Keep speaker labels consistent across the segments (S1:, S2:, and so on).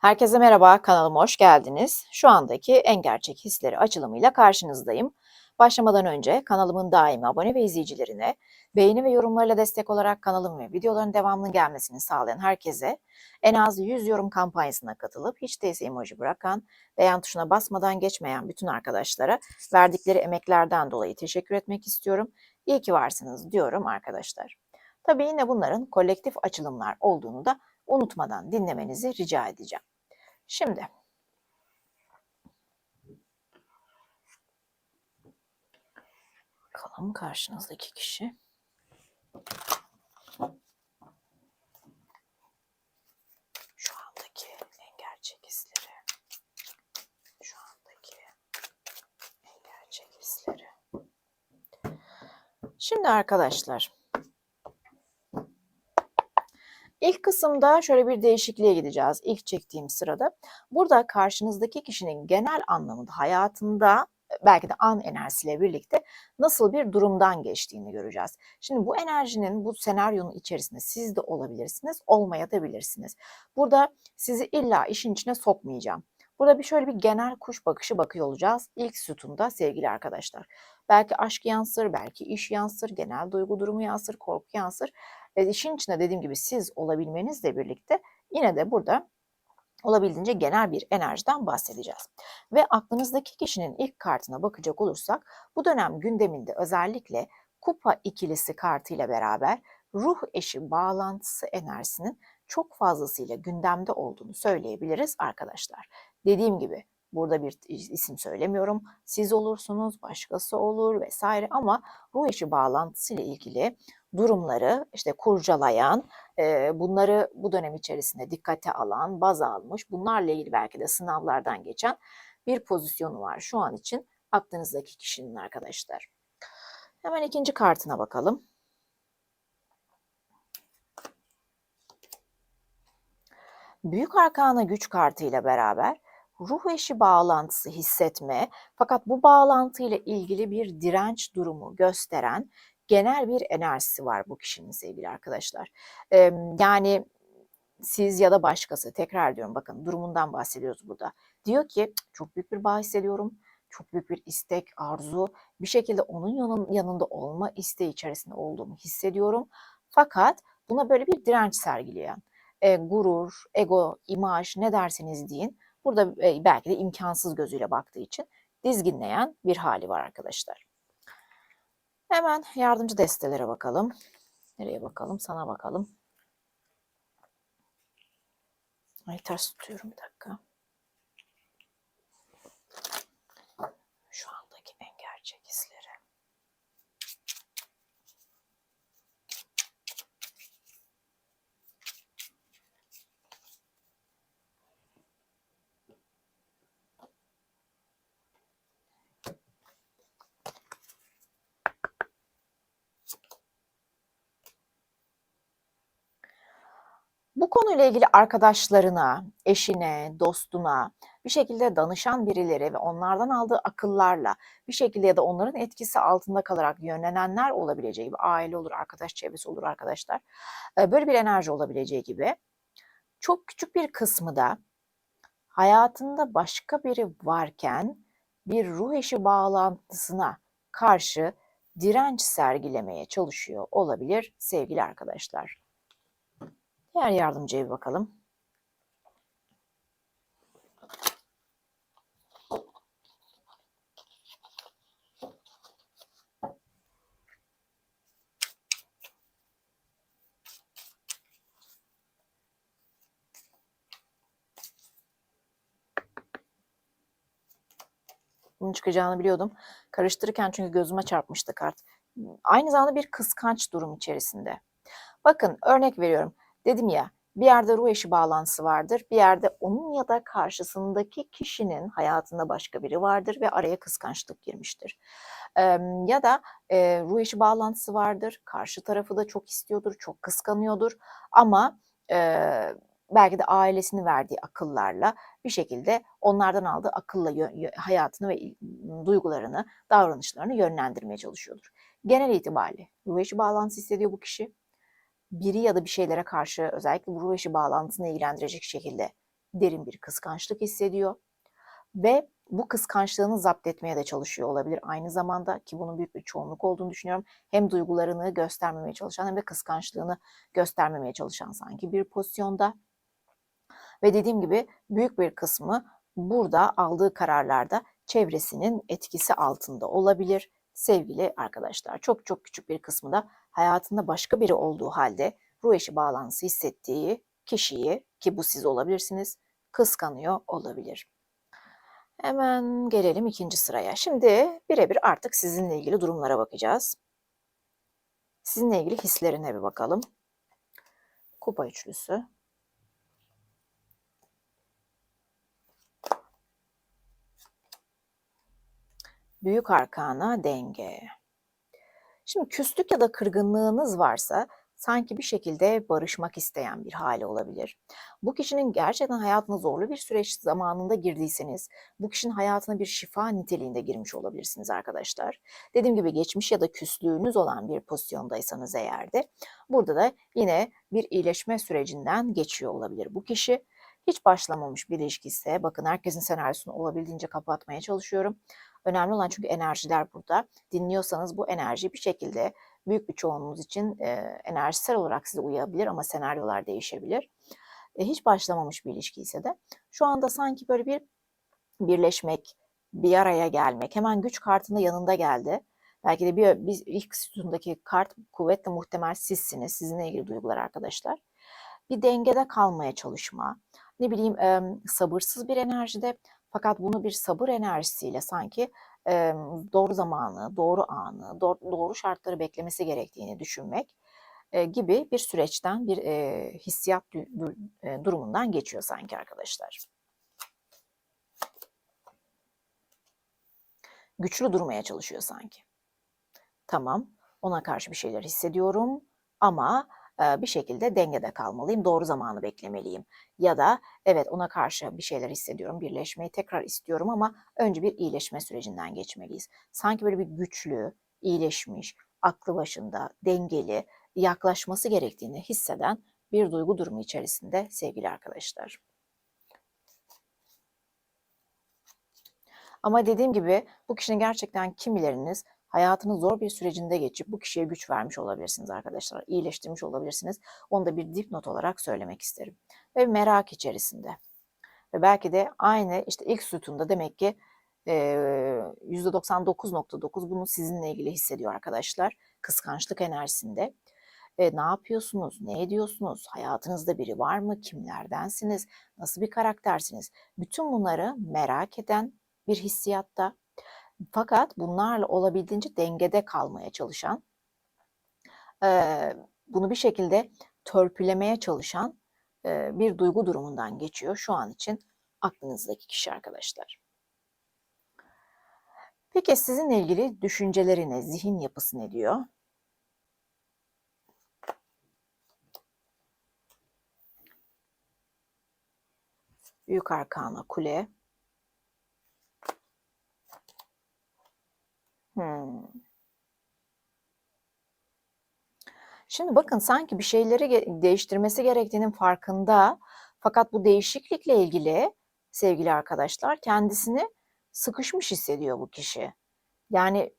S1: Herkese merhaba, kanalıma hoş geldiniz. Şu andaki en gerçek hisleri açılımıyla karşınızdayım. Başlamadan önce kanalımın daimi abone ve izleyicilerine, beğeni ve yorumlarıyla destek olarak kanalım ve videoların devamlı gelmesini sağlayan herkese, en az 100 yorum kampanyasına katılıp hiç değilse emoji bırakan, beğen tuşuna basmadan geçmeyen bütün arkadaşlara verdikleri emeklerden dolayı teşekkür etmek istiyorum. İyi ki varsınız diyorum arkadaşlar. Tabii yine bunların kolektif açılımlar olduğunu da unutmadan dinlemenizi rica edeceğim. Şimdi bakalım karşınızdaki kişi. Şu andaki en gerçek. Şu andaki en gerçek. Şimdi arkadaşlar İlk kısımda şöyle bir değişikliğe gideceğiz. İlk çektiğim sırada. Burada karşınızdaki kişinin genel anlamında hayatında belki de an enerjisiyle birlikte nasıl bir durumdan geçtiğini göreceğiz. Şimdi bu enerjinin bu senaryonun içerisinde siz de olabilirsiniz, olmayabilirsiniz. Burada sizi illa işin içine sokmayacağım. Burada bir şöyle bir genel kuş bakışı bakıyor olacağız. İlk sütunda sevgili arkadaşlar. Belki aşk yansır, belki iş yansır, genel duygu durumu yansır, korku yansır. E, işin içinde dediğim gibi siz olabilmenizle birlikte yine de burada olabildiğince genel bir enerjiden bahsedeceğiz. Ve aklınızdaki kişinin ilk kartına bakacak olursak bu dönem gündeminde özellikle kupa ikilisi kartıyla beraber ruh eşi bağlantısı enerjisinin çok fazlasıyla gündemde olduğunu söyleyebiliriz arkadaşlar. Dediğim gibi burada bir isim söylemiyorum. Siz olursunuz, başkası olur vesaire ama ruh eşi bağlantısı ile ilgili durumları işte kurcalayan, bunları bu dönem içerisinde dikkate alan, baz almış, bunlarla ilgili belki de sınavlardan geçen bir pozisyonu var şu an için aklınızdaki kişinin arkadaşlar. Hemen ikinci kartına bakalım. Büyük Arkana güç kartıyla beraber ruh eşi bağlantısı hissetme fakat bu bağlantıyla ilgili bir direnç durumu gösteren genel bir enerjisi var bu kişinin sevgili arkadaşlar. Ee, yani siz ya da başkası tekrar diyorum bakın durumundan bahsediyoruz burada. Diyor ki çok büyük bir bağ hissediyorum. Çok büyük bir istek, arzu. Bir şekilde onun yanında olma isteği içerisinde olduğumu hissediyorum. Fakat buna böyle bir direnç sergileyen, e, gurur, ego, imaj ne derseniz deyin. Burada e, belki de imkansız gözüyle baktığı için dizginleyen bir hali var arkadaşlar. Hemen yardımcı destelere bakalım. Nereye bakalım? Sana bakalım. Ay ters tutuyorum bir dakika. Şu andaki en gerçek hisleri. Bu konuyla ilgili arkadaşlarına, eşine, dostuna bir şekilde danışan birileri ve onlardan aldığı akıllarla bir şekilde ya da onların etkisi altında kalarak yönlenenler olabileceği gibi aile olur, arkadaş çevresi olur arkadaşlar. Böyle bir enerji olabileceği gibi çok küçük bir kısmı da hayatında başka biri varken bir ruh eşi bağlantısına karşı direnç sergilemeye çalışıyor olabilir sevgili arkadaşlar. Diğer yardımcıya bir bakalım. Bunun çıkacağını biliyordum. Karıştırırken çünkü gözüme çarpmıştı kart. Aynı zamanda bir kıskanç durum içerisinde. Bakın örnek veriyorum. Dedim ya bir yerde ruh eşi bağlantısı vardır. Bir yerde onun ya da karşısındaki kişinin hayatında başka biri vardır ve araya kıskançlık girmiştir. Ee, ya da e, ruh eşi bağlantısı vardır. Karşı tarafı da çok istiyordur, çok kıskanıyordur. Ama e, belki de ailesini verdiği akıllarla bir şekilde onlardan aldığı akılla hayatını ve duygularını, davranışlarını yönlendirmeye çalışıyordur. Genel itibariyle ruh eşi bağlantısı hissediyor bu kişi biri ya da bir şeylere karşı özellikle bu ruh eşi bağlantısını ilgilendirecek şekilde derin bir kıskançlık hissediyor ve bu kıskançlığını zapt etmeye de çalışıyor olabilir aynı zamanda ki bunun büyük bir çoğunluk olduğunu düşünüyorum. Hem duygularını göstermemeye çalışan hem de kıskançlığını göstermemeye çalışan sanki bir pozisyonda. Ve dediğim gibi büyük bir kısmı burada aldığı kararlarda çevresinin etkisi altında olabilir. Sevgili arkadaşlar çok çok küçük bir kısmı da hayatında başka biri olduğu halde ruh eşi bağlantısı hissettiği kişiyi ki bu siz olabilirsiniz kıskanıyor olabilir. Hemen gelelim ikinci sıraya. Şimdi birebir artık sizinle ilgili durumlara bakacağız. Sizinle ilgili hislerine bir bakalım. Kupa üçlüsü. Büyük arkana denge. Şimdi küslük ya da kırgınlığınız varsa sanki bir şekilde barışmak isteyen bir hali olabilir. Bu kişinin gerçekten hayatına zorlu bir süreç zamanında girdiyseniz, bu kişinin hayatına bir şifa niteliğinde girmiş olabilirsiniz arkadaşlar. Dediğim gibi geçmiş ya da küslüğünüz olan bir pozisyondaysanız eğer de burada da yine bir iyileşme sürecinden geçiyor olabilir bu kişi. Hiç başlamamış bir ilişki ise bakın herkesin senaryosunu olabildiğince kapatmaya çalışıyorum. Önemli olan çünkü enerjiler burada. Dinliyorsanız bu enerji bir şekilde büyük bir çoğunluğunuz için e, enerjisel olarak size uyabilir ama senaryolar değişebilir. E, hiç başlamamış bir ilişki ise de şu anda sanki böyle bir birleşmek, bir araya gelmek, hemen güç kartında yanında geldi. Belki de bir, bir ilk sütundaki kart kuvvetle muhtemel sizsiniz, sizinle ilgili duygular arkadaşlar. Bir dengede kalmaya çalışma, ne bileyim e, sabırsız bir enerjide fakat bunu bir sabır enerjisiyle sanki e, doğru zamanı, doğru anı, doğru, doğru şartları beklemesi gerektiğini düşünmek e, gibi bir süreçten, bir e, hissiyat e, durumundan geçiyor sanki arkadaşlar. Güçlü durmaya çalışıyor sanki. Tamam, ona karşı bir şeyler hissediyorum ama bir şekilde dengede kalmalıyım, doğru zamanı beklemeliyim. Ya da evet ona karşı bir şeyler hissediyorum, birleşmeyi tekrar istiyorum ama önce bir iyileşme sürecinden geçmeliyiz. Sanki böyle bir güçlü, iyileşmiş, aklı başında, dengeli yaklaşması gerektiğini hisseden bir duygu durumu içerisinde sevgili arkadaşlar. Ama dediğim gibi bu kişinin gerçekten kimileriniz hayatının zor bir sürecinde geçip bu kişiye güç vermiş olabilirsiniz arkadaşlar. İyileştirmiş olabilirsiniz. Onu da bir dipnot olarak söylemek isterim. Ve merak içerisinde. Ve belki de aynı işte ilk sütunda demek ki %99.9 bunu sizinle ilgili hissediyor arkadaşlar. Kıskançlık enerjisinde. E, ne yapıyorsunuz? Ne ediyorsunuz? Hayatınızda biri var mı? Kimlerdensiniz? Nasıl bir karaktersiniz? Bütün bunları merak eden bir hissiyatta fakat bunlarla olabildiğince dengede kalmaya çalışan, bunu bir şekilde törpülemeye çalışan bir duygu durumundan geçiyor şu an için aklınızdaki kişi arkadaşlar. Peki sizinle ilgili düşünceleri ne, zihin yapısı ne diyor? Büyük Arkana Kule, Hımm. Şimdi bakın sanki bir şeyleri değiştirmesi gerektiğinin farkında fakat bu değişiklikle ilgili sevgili arkadaşlar kendisini sıkışmış hissediyor bu kişi. Yani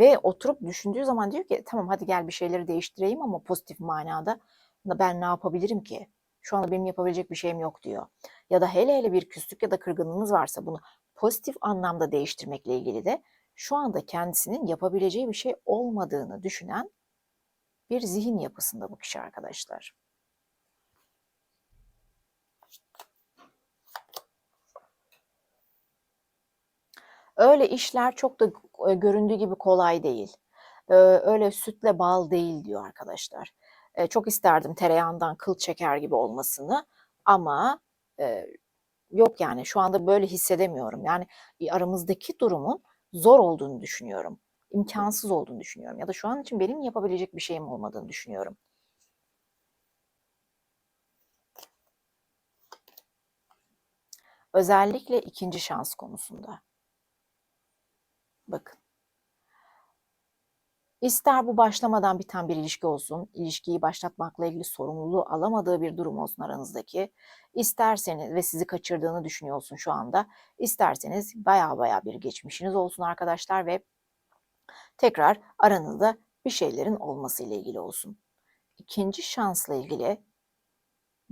S1: ve oturup düşündüğü zaman diyor ki tamam hadi gel bir şeyleri değiştireyim ama pozitif manada ben ne yapabilirim ki? Şu anda benim yapabilecek bir şeyim yok diyor. Ya da hele hele bir küslük ya da kırgınlığınız varsa bunu pozitif anlamda değiştirmekle ilgili de şu anda kendisinin yapabileceği bir şey olmadığını düşünen bir zihin yapısında bu kişi arkadaşlar. Öyle işler çok da e, göründüğü gibi kolay değil. E, öyle sütle bal değil diyor arkadaşlar. E, çok isterdim tereyağından kıl çeker gibi olmasını ama yok yani şu anda böyle hissedemiyorum. Yani aramızdaki durumun zor olduğunu düşünüyorum. İmkansız olduğunu düşünüyorum. Ya da şu an için benim yapabilecek bir şeyim olmadığını düşünüyorum. Özellikle ikinci şans konusunda. Bakın. İster bu başlamadan biten bir ilişki olsun, ilişkiyi başlatmakla ilgili sorumluluğu alamadığı bir durum olsun aranızdaki. İsterseniz ve sizi kaçırdığını düşünüyorsun şu anda. İsterseniz baya baya bir geçmişiniz olsun arkadaşlar ve tekrar aranızda bir şeylerin olması ile ilgili olsun. İkinci şansla ilgili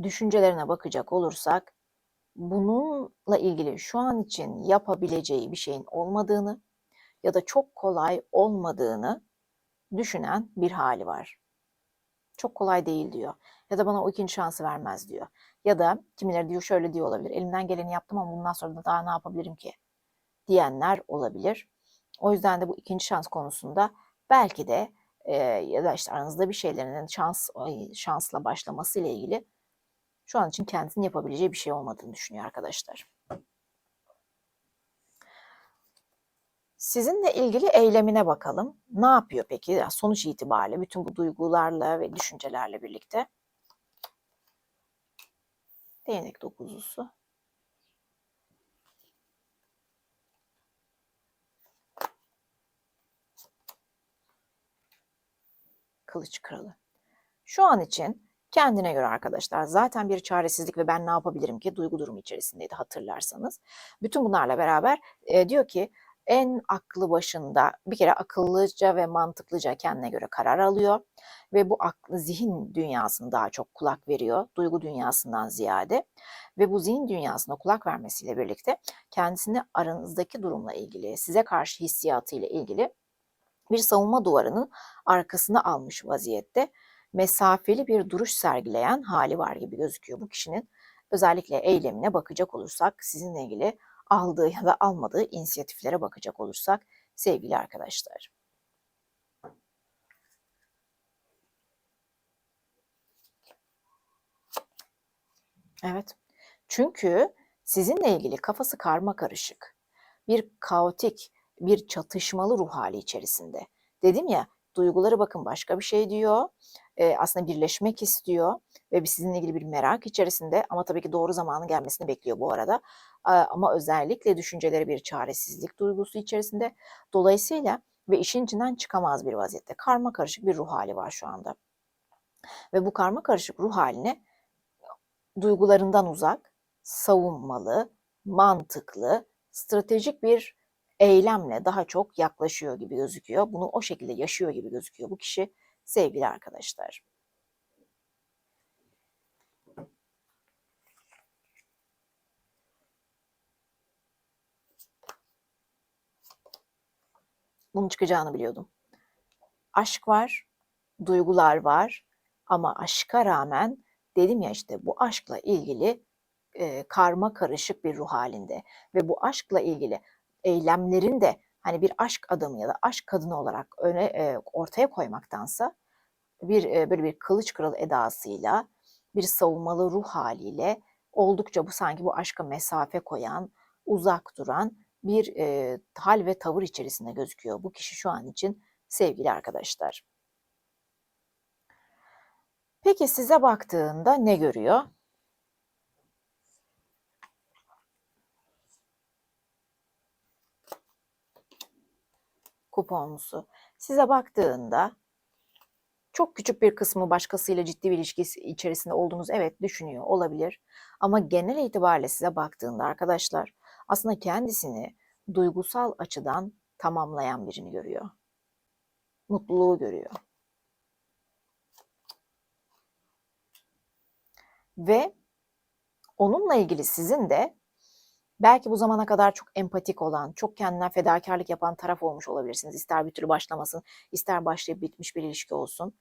S1: düşüncelerine bakacak olursak bununla ilgili şu an için yapabileceği bir şeyin olmadığını ya da çok kolay olmadığını düşünen bir hali var. Çok kolay değil diyor. Ya da bana o ikinci şansı vermez diyor. Ya da kimileri diyor şöyle diyor olabilir. Elimden geleni yaptım ama bundan sonra da daha ne yapabilirim ki? Diyenler olabilir. O yüzden de bu ikinci şans konusunda belki de e, ya da işte aranızda bir şeylerin şans şansla başlaması ile ilgili şu an için kendisinin yapabileceği bir şey olmadığını düşünüyor arkadaşlar. Sizinle ilgili eylemine bakalım. Ne yapıyor peki? Sonuç itibariyle bütün bu duygularla ve düşüncelerle birlikte. Değnek dokuzlusu. Kılıç kralı. Şu an için kendine göre arkadaşlar zaten bir çaresizlik ve ben ne yapabilirim ki duygu durumu içerisindeydi hatırlarsanız. Bütün bunlarla beraber e, diyor ki en aklı başında bir kere akıllıca ve mantıklıca kendine göre karar alıyor ve bu aklı zihin dünyasını daha çok kulak veriyor duygu dünyasından ziyade ve bu zihin dünyasına kulak vermesiyle birlikte kendisini aranızdaki durumla ilgili size karşı hissiyatıyla ilgili bir savunma duvarının arkasına almış vaziyette mesafeli bir duruş sergileyen hali var gibi gözüküyor bu kişinin. Özellikle eylemine bakacak olursak sizinle ilgili aldığı da almadığı inisiyatiflere bakacak olursak sevgili arkadaşlar. Evet. Çünkü sizinle ilgili kafası karma karışık. Bir kaotik, bir çatışmalı ruh hali içerisinde. Dedim ya duyguları bakın başka bir şey diyor. Ee, aslında birleşmek istiyor ve sizinle ilgili bir merak içerisinde ama tabii ki doğru zamanı gelmesini bekliyor bu arada. Ama özellikle düşünceleri bir çaresizlik duygusu içerisinde. Dolayısıyla ve işin içinden çıkamaz bir vaziyette. Karma karışık bir ruh hali var şu anda. Ve bu karma karışık ruh haline duygularından uzak, savunmalı, mantıklı, stratejik bir eylemle daha çok yaklaşıyor gibi gözüküyor. Bunu o şekilde yaşıyor gibi gözüküyor bu kişi sevgili arkadaşlar. Bunun çıkacağını biliyordum. Aşk var, duygular var ama aşka rağmen dedim ya işte bu aşkla ilgili e, karma karışık bir ruh halinde ve bu aşkla ilgili eylemlerin de hani bir aşk adamı ya da aşk kadını olarak öne e, ortaya koymaktansa bir böyle bir kılıç kralı edasıyla bir savunmalı ruh haliyle oldukça bu sanki bu aşka mesafe koyan, uzak duran bir e, hal ve tavır içerisinde gözüküyor bu kişi şu an için sevgili arkadaşlar. Peki size baktığında ne görüyor? Kuponlusu. Size baktığında çok küçük bir kısmı başkasıyla ciddi bir ilişki içerisinde olduğunuz evet düşünüyor olabilir. Ama genel itibariyle size baktığında arkadaşlar aslında kendisini duygusal açıdan tamamlayan birini görüyor. Mutluluğu görüyor. Ve onunla ilgili sizin de belki bu zamana kadar çok empatik olan, çok kendinden fedakarlık yapan taraf olmuş olabilirsiniz. İster bir türlü başlamasın, ister başlayıp bitmiş bir ilişki olsun.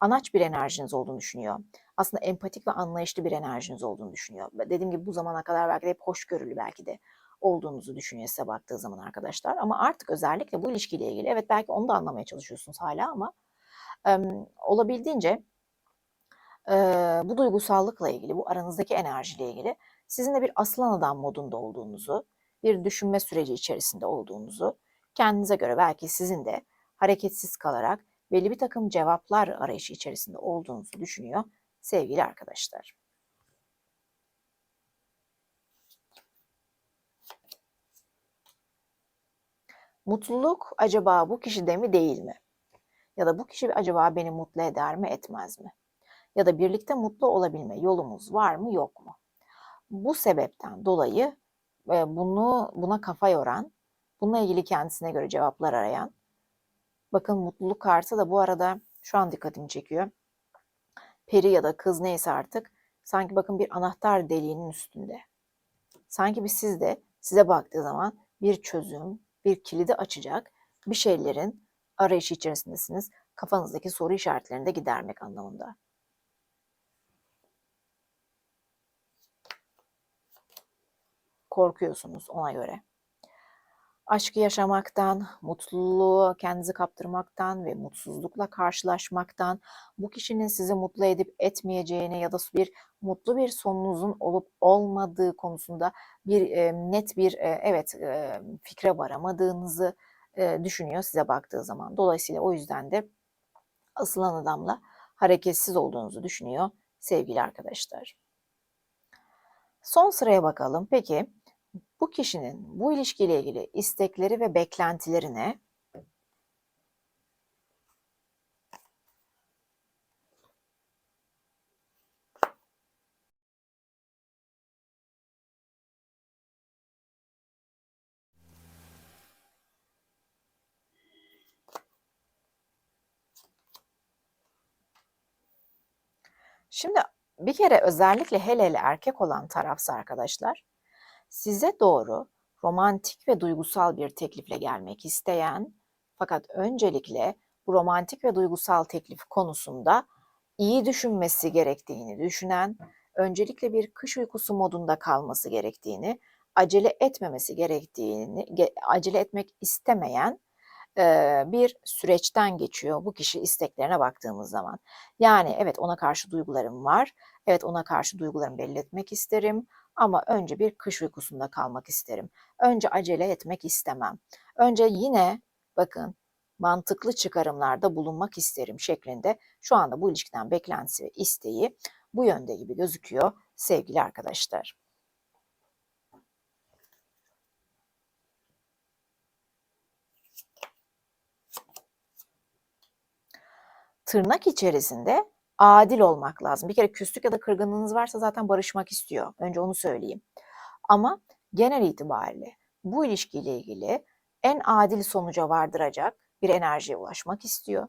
S1: Anaç bir enerjiniz olduğunu düşünüyor. Aslında empatik ve anlayışlı bir enerjiniz olduğunu düşünüyor. Dediğim gibi bu zamana kadar belki de hep hoşgörülü belki de olduğunuzu düşünüyor size baktığı zaman arkadaşlar. Ama artık özellikle bu ilişkiyle ilgili evet belki onu da anlamaya çalışıyorsunuz hala ama e, olabildiğince e, bu duygusallıkla ilgili, bu aranızdaki enerjiyle ilgili sizin de bir aslan adam modunda olduğunuzu, bir düşünme süreci içerisinde olduğunuzu, kendinize göre belki sizin de hareketsiz kalarak belli bir takım cevaplar arayışı içerisinde olduğunuzu düşünüyor sevgili arkadaşlar. Mutluluk acaba bu kişide mi değil mi? Ya da bu kişi acaba beni mutlu eder mi, etmez mi? Ya da birlikte mutlu olabilme yolumuz var mı, yok mu? Bu sebepten dolayı e, bunu buna kafa yoran, bununla ilgili kendisine göre cevaplar arayan, bakın mutluluk kartı da bu arada şu an dikkatimi çekiyor. Peri ya da kız neyse artık sanki bakın bir anahtar deliğinin üstünde. Sanki bir siz de size baktığı zaman bir çözüm, bir kilidi açacak bir şeylerin arayışı içerisindesiniz. Kafanızdaki soru işaretlerini de gidermek anlamında. Korkuyorsunuz ona göre. Aşkı yaşamaktan, mutluluğu kendinizi kaptırmaktan ve mutsuzlukla karşılaşmaktan, bu kişinin sizi mutlu edip etmeyeceğine ya da bir mutlu bir sonunuzun olup olmadığı konusunda bir e, net bir e, evet e, fikre varamadığınızı e, düşünüyor size baktığı zaman. Dolayısıyla o yüzden de asılan adamla hareketsiz olduğunuzu düşünüyor sevgili arkadaşlar. Son sıraya bakalım. Peki bu kişinin bu ilişkiyle ilgili istekleri ve beklentileri ne? Şimdi bir kere özellikle hele hele erkek olan tarafsa arkadaşlar size doğru romantik ve duygusal bir teklifle gelmek isteyen fakat öncelikle bu romantik ve duygusal teklif konusunda iyi düşünmesi gerektiğini düşünen, öncelikle bir kış uykusu modunda kalması gerektiğini, acele etmemesi gerektiğini, acele etmek istemeyen bir süreçten geçiyor bu kişi isteklerine baktığımız zaman. Yani evet ona karşı duygularım var. Evet ona karşı duygularımı belli etmek isterim ama önce bir kış uykusunda kalmak isterim. Önce acele etmek istemem. Önce yine bakın mantıklı çıkarımlarda bulunmak isterim şeklinde şu anda bu ilişkiden beklentisi ve isteği bu yönde gibi gözüküyor sevgili arkadaşlar. tırnak içerisinde adil olmak lazım. Bir kere küslük ya da kırgınlığınız varsa zaten barışmak istiyor. Önce onu söyleyeyim. Ama genel itibariyle bu ilişkiyle ilgili en adil sonuca vardıracak bir enerjiye ulaşmak istiyor.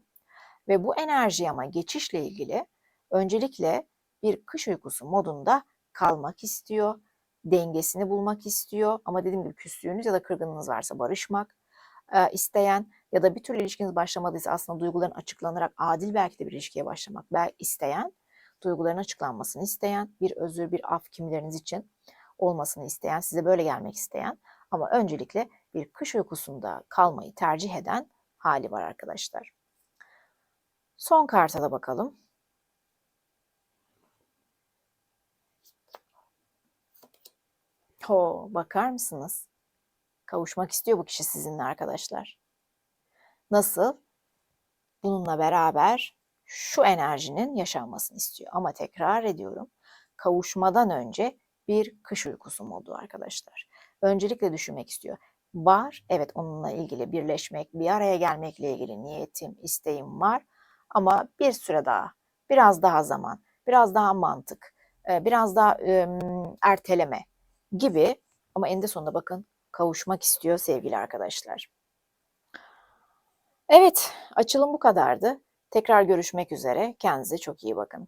S1: Ve bu enerji ama geçişle ilgili öncelikle bir kış uykusu modunda kalmak istiyor. Dengesini bulmak istiyor. Ama dediğim gibi küslüğünüz ya da kırgınlığınız varsa barışmak e, isteyen ya da bir türlü ilişkiniz başlamadıysa aslında duyguların açıklanarak adil belki de bir ilişkiye başlamak belki isteyen, duyguların açıklanmasını isteyen, bir özür, bir af kimileriniz için olmasını isteyen, size böyle gelmek isteyen ama öncelikle bir kış uykusunda kalmayı tercih eden hali var arkadaşlar. Son karta da bakalım. Ho, bakar mısınız? Kavuşmak istiyor bu kişi sizinle arkadaşlar. Nasıl? Bununla beraber şu enerjinin yaşanmasını istiyor. Ama tekrar ediyorum. Kavuşmadan önce bir kış uykusu modu arkadaşlar. Öncelikle düşünmek istiyor. Var, evet onunla ilgili birleşmek, bir araya gelmekle ilgili niyetim, isteğim var. Ama bir süre daha, biraz daha zaman, biraz daha mantık, biraz daha erteleme gibi ama eninde sonunda bakın kavuşmak istiyor sevgili arkadaşlar. Evet, açılım bu kadardı. Tekrar görüşmek üzere. Kendinize çok iyi bakın.